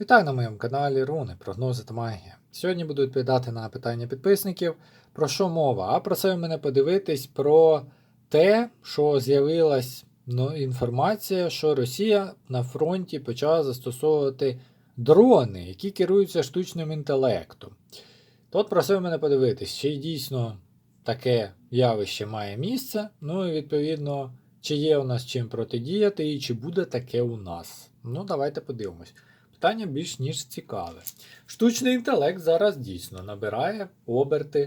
Вітаю на моєму каналі Руни, прогнози та магія. Сьогодні буду відповідати на питання підписників. Про що мова? А про це в мене подивитись про те, що з'явилась ну, інформація, що Росія на фронті почала застосовувати дрони, які керуються штучним інтелектом. Тут про це в мене подивитись, чи дійсно таке явище має місце, ну і відповідно, чи є у нас чим протидіяти, і чи буде таке у нас. Ну, давайте подивимось. Питання більш ніж цікаве. Штучний інтелект зараз дійсно набирає оберти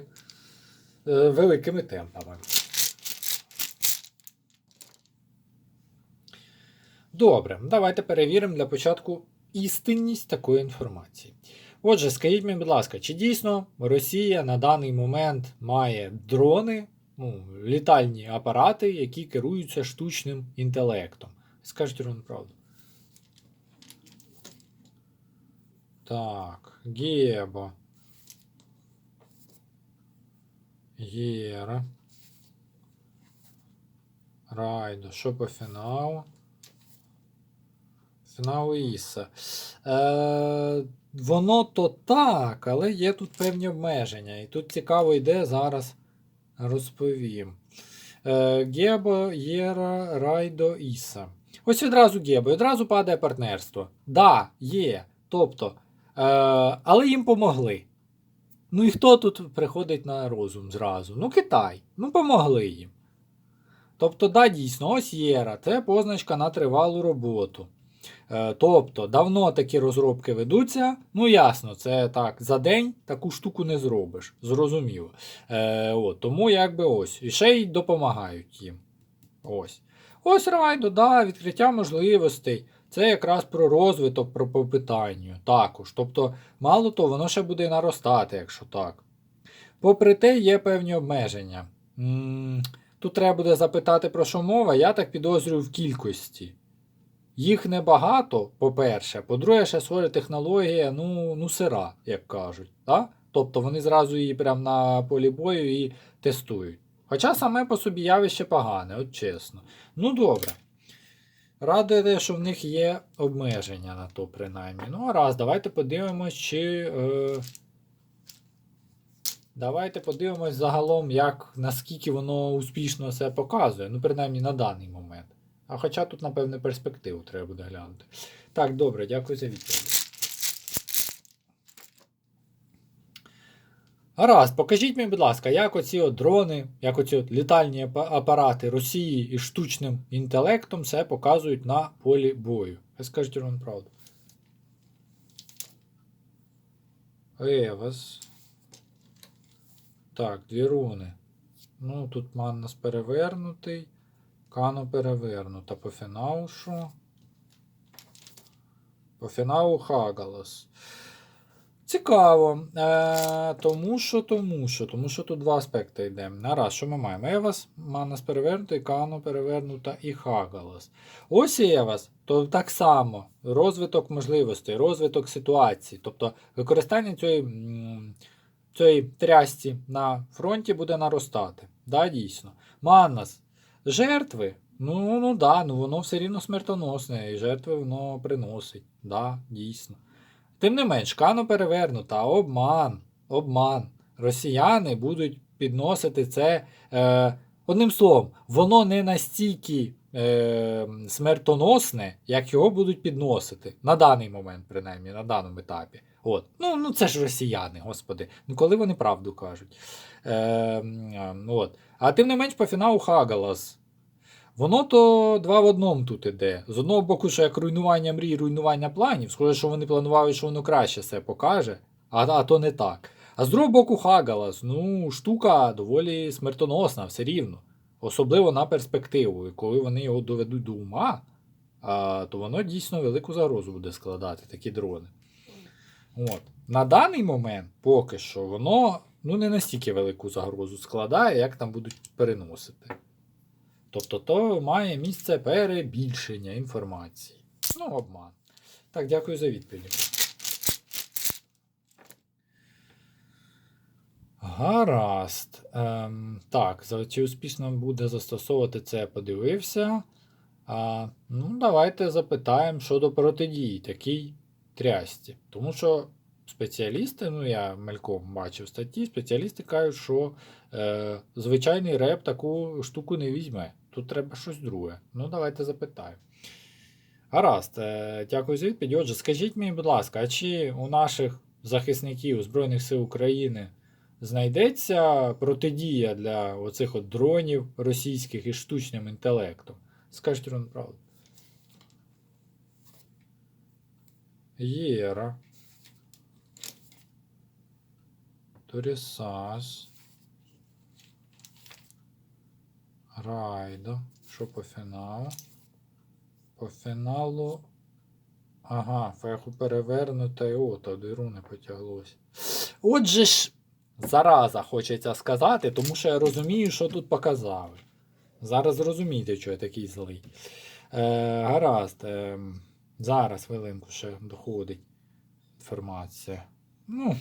е, великими темпами. Добре, давайте перевіримо для початку істинність такої інформації. Отже, скажіть мені, будь ласка, чи дійсно Росія на даний момент має дрони, ну, літальні апарати, які керуються штучним інтелектом? Скажіть Рон, правду. Так, Геба. Єра. Райдо. Що по фіналу? Фінал Іса. Е, воно то так, але є тут певні обмеження. І тут цікаво йде, зараз розповім. Е, Гебо, Єра, Райдо, Іса. Ось відразу Гебо, відразу падає партнерство. Да, є. Тобто, але їм помогли. Ну і хто тут приходить на розум зразу? Ну, Китай. Ну, помогли їм. Тобто, да, дійсно, ось Єра, це позначка на тривалу роботу. Е, Тобто, давно такі розробки ведуться. Ну, ясно, це так, за день таку штуку не зробиш. Зрозуміло. Е, от, Тому якби ось. І ще й допомагають їм. Ось. Ось райдо, да, відкриття можливостей. Це якраз про розвиток, про по питанню також. Тобто, мало того, воно ще буде наростати, якщо так. Попри те, є певні обмеження. Тут треба буде запитати, про що мова, я так підозрюю в кількості. Їх небагато, по-перше. По-друге, ще своя технологія, ну, ну сира, як кажуть. Так? Тобто вони зразу її прямо на полі бою і тестують. Хоча саме по собі явище погане, от чесно. Ну добре. Радує, що в них є обмеження на то, принаймні. Ну, раз, давайте подивимось, чи. Е... Давайте подивимось загалом, як, наскільки воно успішно це показує. Ну, принаймні на даний момент. А хоча тут, напевне, перспективу треба буде глянути. Так, добре, дякую за відповідь. Гаразд, покажіть мені, будь ласка, як оці от дрони, як оці от літальні апарати Росії із штучним інтелектом все показують на полі бою. Скажіть вам правду. Евас. Так, дві руни. Ну, тут Маннас перевернутий. Кано перевернута. По фіналу що? По фіналу Хагалас. Цікаво. Е, тому що, тому що, тому що тут два аспекти йде. Нараз, що ми маємо? Евас, Манас перевернутий, Кано перевернута і Хагалас. Ось і Евас, то так само розвиток можливостей, розвиток ситуації. Тобто використання цієї, цієї трясті на фронті буде наростати. Да, дійсно. Манас. Жертви. Ну, ну да, ну воно все рівно смертоносне, і жертви воно приносить. Да, дійсно. Тим не менш, кано перевернута, обман, обман. Росіяни будуть підносити це. Е, одним словом, воно не настільки е, смертоносне, як його будуть підносити. На даний момент, принаймні, на даному етапі. От. Ну, ну це ж росіяни, господи. Ну коли вони правду кажуть. Е, м, от. А тим не менш, по фіналу Хагалас. Воно то два в одному тут іде. З одного боку, що як руйнування мрій, руйнування планів, схоже, що вони планували, що воно краще все покаже, а, а то не так. А з другого боку, Хагалас, ну, штука доволі смертоносна, все рівно. Особливо на перспективу. І коли вони його доведуть до ума, а, то воно дійсно велику загрозу буде складати, такі дрони. От. На даний момент, поки що, воно ну, не настільки велику загрозу складає, як там будуть переносити. Тобто то має місце перебільшення інформації. Ну, обман. Так, дякую за відповідь. Гаразд. Ем, так, чи успішно буде застосовувати це, я подивився. А, ну, давайте запитаємо щодо протидії. Такий трясті. Тому що спеціалісти, ну я мельком бачив статті, спеціалісти кажуть, що е, звичайний реп таку штуку не візьме. Тут треба щось друге. Ну, давайте запитаємо. Гаразд, е, дякую за відповідь. Отже, скажіть мені, будь ласка, а чи у наших захисників Збройних сил України знайдеться протидія для оцих от дронів російських із штучним інтелектом? Скажіть Рон, правду. Єра. Торісас. Райдо. Що по фіналу? По фіналу. Ага, феху перевернута і о, та диру не потяглося. Отже ж, зараза хочеться сказати, тому що я розумію, що тут показали. Зараз зрозумієте, що я такий злий. Е, гаразд. Е, зараз хвилинку ще доходить інформація. Ну.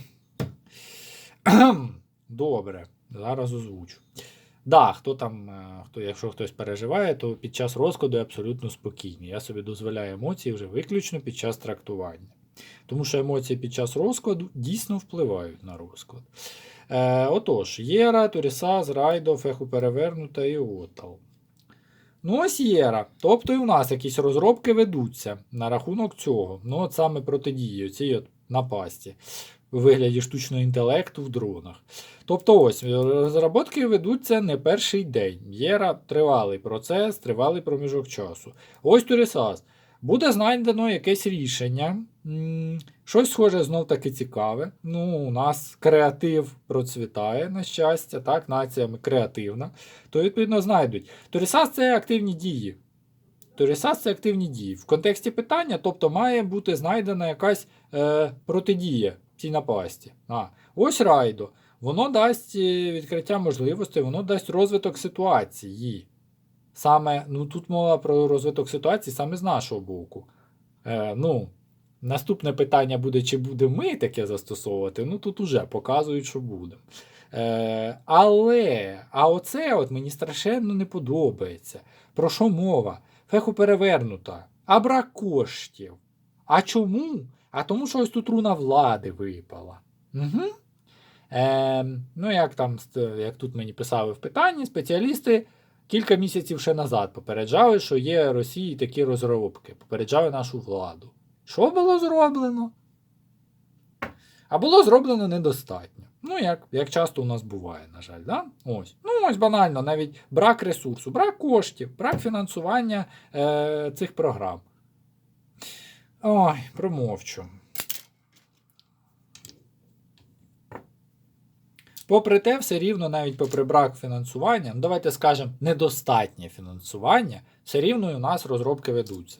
Добре, зараз озвучу. Да, хто там, е, хто, якщо хтось переживає, то під час розкладу я абсолютно спокійний. Я собі дозволяю емоції вже виключно під час трактування. Тому що емоції під час розкладу дійсно впливають на розклад. Е, отож, Єра, Турісаз, Райдо, Феху Перевернута і Отал. Ну, ось Єра. Тобто і у нас якісь розробки ведуться на рахунок цього. Ну, от саме протидії цій напасті у вигляді штучного інтелекту в дронах. Тобто, ось розробки ведуться не перший день. Єра тривалий процес, тривалий проміжок часу. Ось Турісас. Буде знайдено якесь рішення. Щось схоже знов таки цікаве. Ну, у нас креатив процвітає, на щастя, так, нація креативна. То, відповідно, знайдуть. Торісас це активні дії. Торісас це активні дії. В контексті питання, тобто, має бути знайдена якась е, протидія цій напасті. А, ось райдо. Воно дасть е, відкриття можливостей, воно дасть розвиток ситуації. Саме, ну тут мова про розвиток ситуації саме з нашого боку. Е, ну, наступне питання буде, чи будемо ми таке застосовувати. Ну тут уже показують, що будемо. Е, але, а оце от мені страшенно не подобається. Про що мова? Феху перевернута. А коштів. А чому? А тому, що ось тут руна влади випала. Угу. Е, ну, як там, як тут мені писали в питанні, спеціалісти кілька місяців ще назад попереджали, що є в Росії такі розробки, попереджали нашу владу. Що було зроблено? А було зроблено недостатньо. Ну, як, як часто у нас буває, на жаль, да? ось. Ну, ось банально, навіть брак ресурсу, брак коштів, брак фінансування е, цих програм. Ой, промовчу. Попри те, все рівно, навіть попри брак фінансування, ну давайте скажемо, недостатнє фінансування, все рівно і у нас розробки ведуться.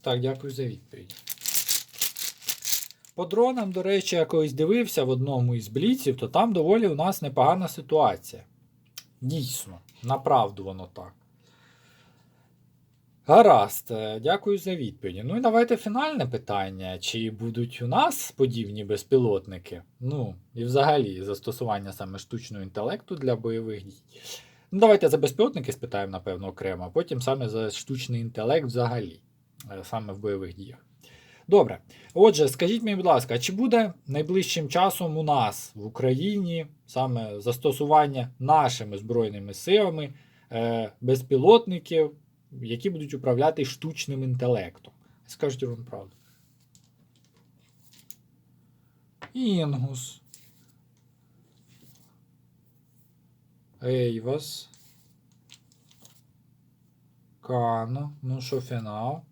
Так, дякую за відповідь. По дронам, до речі, я колись дивився в одному із бліців, то там доволі у нас непогана ситуація. Дійсно, направду воно так. Гаразд, е, дякую за відповіді. Ну і давайте фінальне питання. Чи будуть у нас подібні безпілотники? Ну, і взагалі застосування саме штучного інтелекту для бойових дій. Ну, давайте за безпілотники спитаємо, напевно, окремо, а потім саме за штучний інтелект взагалі, е, саме в бойових діях. Добре. Отже, скажіть мені, будь ласка, чи буде найближчим часом у нас в Україні саме застосування нашими збройними силами е, безпілотників, які будуть управляти штучним інтелектом? Скажіть вам правду. Інгус. Ейвас. Кано. Ну що, фінал?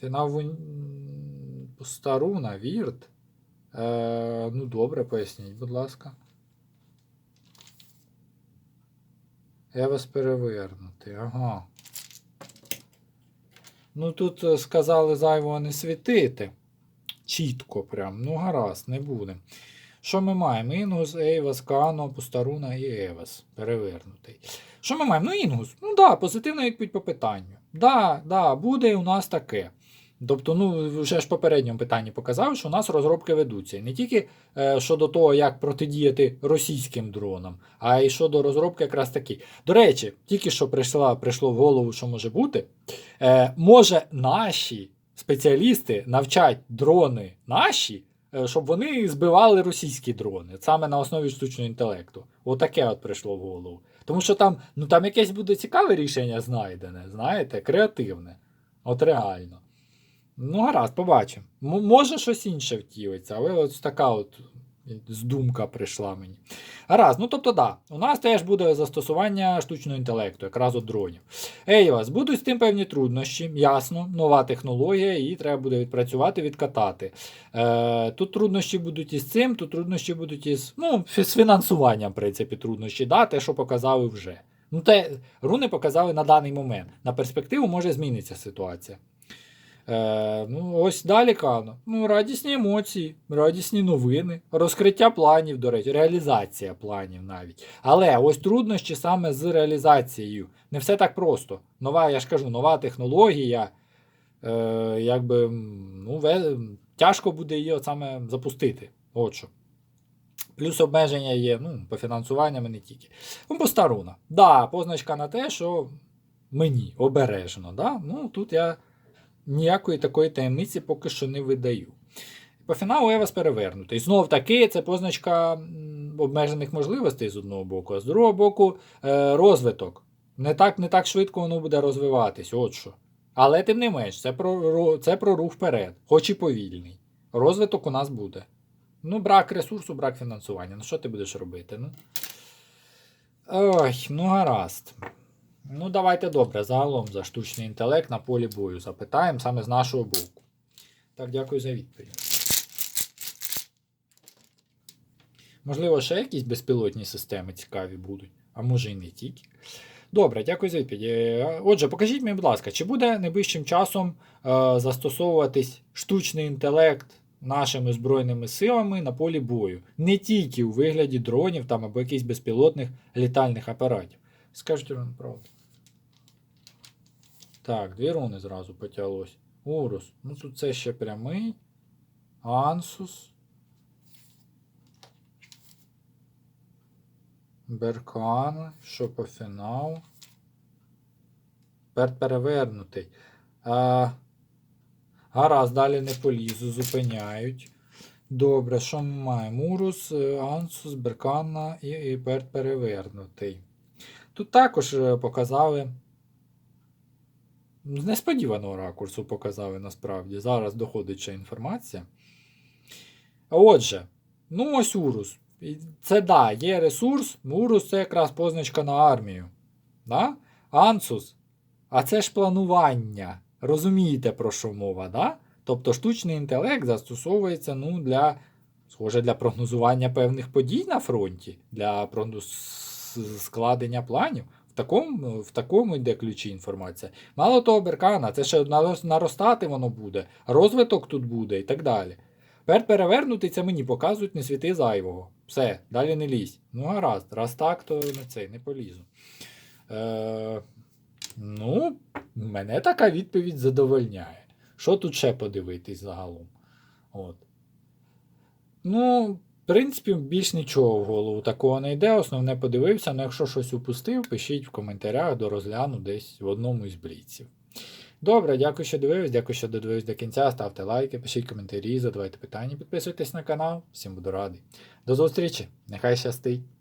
Фінал вон... Старуна, Вірт. Е, ну, добре, поясніть, будь ласка. Я вас перевернути, ага. Ну тут е, сказали зайвого не світити. Чітко прям. Ну, гаразд, не буде. Що ми маємо? Інгус, Ейвас, Кано, Пустаруна і Евас. Перевернутий. Що ми маємо? Ну, Інгус. Ну да, позитивна відповідь по питанню. Да, да, буде у нас таке. Тобто, ну, вже ж в попередньому питанні показав, що у нас розробки ведуться. Не тільки е, щодо того, як протидіяти російським дронам, а й щодо розробки якраз таки. До речі, тільки що прийшла, прийшло в голову, що може бути. Е, може, наші спеціалісти навчать дрони наші, е, щоб вони збивали російські дрони саме на основі штучного інтелекту. Отаке от прийшло в голову. Тому що там, ну там якесь буде цікаве рішення знайдене, знаєте, креативне. От реально. Ну, гаразд, побачимо. Може щось інше втілиться, але ось така от здумка прийшла мені. Гаразд, ну тобто, да, у нас теж буде застосування штучного інтелекту, якраз от дронів. Ей, вас, будуть з тим певні труднощі, ясно, нова технологія, її треба буде відпрацювати, відкатати. Е, тут труднощі будуть із цим, тут труднощі будуть із ну, з фінансуванням, в принципі, труднощі, да, те, що показали вже. Ну, те, руни показали на даний момент. На перспективу може змінитися ситуація. Е, ну, ось далі Кано. Ну, радісні емоції, радісні новини, розкриття планів, до речі, реалізація планів навіть. Але ось труднощі саме з реалізацією. Не все так просто. Нова, я ж кажу, нова технологія. Е, якби, ну, ве, тяжко буде її от саме запустити. От що. Плюс обмеження є ну, по фінансуванням і не тільки. Ну, по руна. Да, позначка на те, що мені обережно. Да? Ну, тут я ніякої такої таємниці поки що не видаю. По фіналу я вас перевернутий. Знов таки, це позначка обмежених можливостей з одного боку, а з другого боку, е, розвиток. Не так, не так швидко воно буде розвиватись, от що. Але тим не менш, це про, це про рух вперед, хоч і повільний. Розвиток у нас буде. Ну, брак ресурсу, брак фінансування. Ну, що ти будеш робити? Ну? Ой, ну гаразд. Ну, давайте добре, загалом за штучний інтелект на полі бою запитаємо саме з нашого боку. Так, дякую за відповідь. Можливо, ще якісь безпілотні системи цікаві будуть, а може і не тільки. Добре, дякую за відповідь. Е, Отже, покажіть мені, будь ласка, чи буде найближчим часом е, застосовуватись штучний інтелект нашими збройними силами на полі бою? Не тільки у вигляді дронів там, або якихось безпілотних літальних апаратів. Скажіть вам правду. Так, дві руни зразу потяглось. Урус. Ну тут це ще прямий. Ансус. Беркан. Що по фіналу? Перевернутий. А, гаразд, далі не полізу, зупиняють. Добре, що ми маємо? Урус, е, Ансус, Беркана і, і перевернутий. Тут також е, показали. З несподіваного ракурсу показали насправді. Зараз доходить ще інформація. Отже, ну ось Урус. Це да, є ресурс. Урус це якраз позначка на армію. Да? Ансус. А це ж планування. Розумієте, про що мова, да? Тобто штучний інтелект застосовується ну, для, схоже, для прогнозування певних подій на фронті, для складення планів. Такому, в такому йде ключі інформація. Мало того, Беркана, це ще наростати воно буде, розвиток тут буде і так далі. Тепер перевернутий це мені показують не світи зайвого. Все, далі не лізь. Ну, гаразд, раз так, то не цей, не полізу. Е, ну, мене така відповідь задовольняє. Що тут ще подивитись загалом? От. Ну, в принципі, більш нічого в голову такого не йде. Основне подивився. але якщо щось упустив, пишіть в коментарях до розгляну десь в одному із бліців. Добре, дякую, що дивились, дякую, що додивились до кінця. Ставте лайки, пишіть коментарі, задавайте питання, підписуйтесь на канал. Всім буду радий. До зустрічі! Нехай щастить!